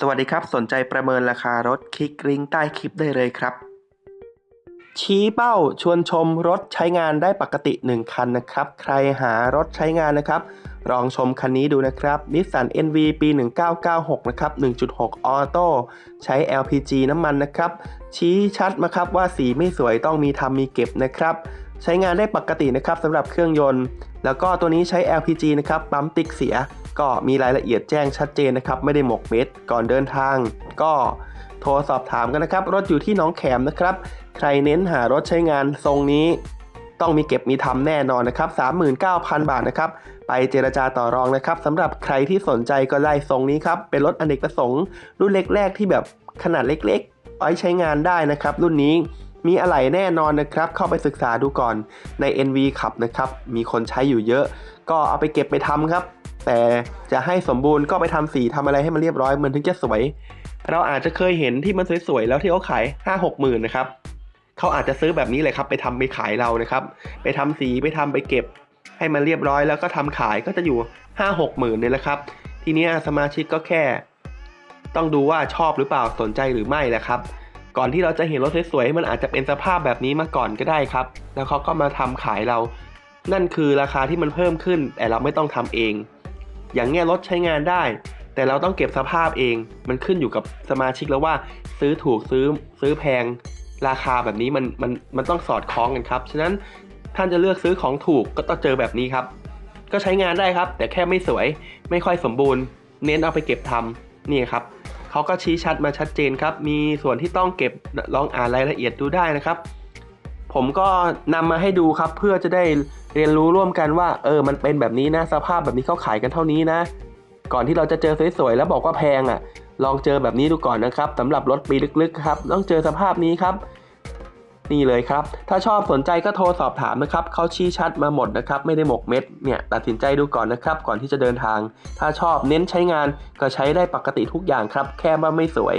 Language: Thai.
สวัสดีครับ สนใจประเมินราคารถคลิกลิงก์ใต้คลิปได้เลยครับ ชี้เป้าชวนชมรถใช้งานได้ปกติ 1 คันนะครับ ใครหารถใช้งานนะครับ ลองชมคันนี้ดูนะครับ Nissan NV ปี 1996 นะครับ 1.6 ออโต้ใช้ LPG น้ำมันนะครับ ชี้ชัดมาครับว่าสีไม่สวยต้องมีทำมีเก็บนะครับ ใช้งานได้ปกตินะครับสำหรับเครื่องยนต์ แล้วก็ตัวนี้ใช้ LPG นะครับปั๊มติ๊กเสีย ก็มีรายละเอียดแจ้งชัดเจนนะครับไม่ได้หมกเม็ดก่อนเดินทาง ก็โทรสอบถามกันนะครับ รถอยู่ที่น้องแขมนะครับ ใครเน้นหารถใช้งานทรงนี้ ต้องมีเก็บมีทำแน่นอนนะครับ 39,000 บาทนะครับ ไปเจรจาต่อรองนะครับสำหรับใครที่สนใจก็ไล่ทรงนี้ครับ เป็นรถอเนกประสงค์ รุ่นเล็กแรกที่แบบขนาดเล็กๆไว้ใช้งานได้นะครับ รุ่นนี้มีอะไหล่แน่นอนนะครับ เข้าไปศึกษาดูก่อนใน NV ขับนะครับ มีคนใช้อยู่เยอะ ก็เอาไปเก็บไปทำครับ แต่จะให้สมบูรณ์ก็ไปทำสีทำอะไรให้มันเรียบร้อยมันถึงจะสวย เราอาจจะเคยเห็นที่มันสวยๆแล้วที่เขาขาย5 6หกหมื่นนะครับเขาอาจจะซื้อแบบนี้เลยครับ ไปทำไปขายเรานะครับ ไปทำสีไปทำไปเก็บ ให้มันเรียบร้อยแล้วก็ทำขายก็จะอยู่5 6หกหมื่นเนี่ยแหละครับ ทีนี้สมาชิกก็แค่ ต้องดูว่าชอบหรือเปล่าสนใจหรือไม่แหละครับ ก่อนที่เราจะเห็นรถสวยๆมันอาจจะเป็นสภาพแบบนี้มาก่อนก็ได้ครับ แล้วเขาก็มาทำขายเรา นั่นคือราคาที่มันเพิ่มขึ้นแต่เราไม่ต้องทำเอง อย่างเงี้ยรถใช้งานได้ แต่เราต้องเก็บสภาพเอง มันขึ้นอยู่กับสมาชิกแล้วว่า ซื้อถูกซื้อซื้อแพงราคาแบบนี้มันมันมันต้องสอดคล้องกันครับ ฉะนั้นท่านจะเลือกซื้อของถูกก็ต้องเจอแบบนี้ครับ ก็ใช้งานได้ครับ แต่แค่ไม่สวยไม่ค่อยสมบูรณ์ เน้นเอาไปเก็บทำนี่ครับเขาก็ชี้ชัดมาชัดเจนครับ มีส่วนที่ต้องเก็บลองอ่านรายละเอียดดูได้นะครับ ผมก็นำมาให้ดูครับเพื่อจะได้ เรียนรู้ร่วมกันว่าเออมันเป็นแบบนี้นะสภาพแบบนี้เขาขายกันเท่านี้นะ ก่อนที่เราจะเจอสวยๆแล้วบอกว่าแพงอะ ลองเจอแบบนี้ดูก่อนนะครับสำหรับรถปีลึกๆครับต้องเจอสภาพนี้ครับ นี่เลยครับ ถ้าชอบสนใจก็โทรสอบถามนะครับเขาชี้ชัดมาหมดนะครับไม่ได้หมกเม็ดเนี่ยตัดสินใจดูก่อนนะครับ ก่อนที่จะเดินทาง ถ้าชอบเน้นใช้งานก็ใช้ได้ปกติทุกอย่างครับ แค่ว่าไม่สวย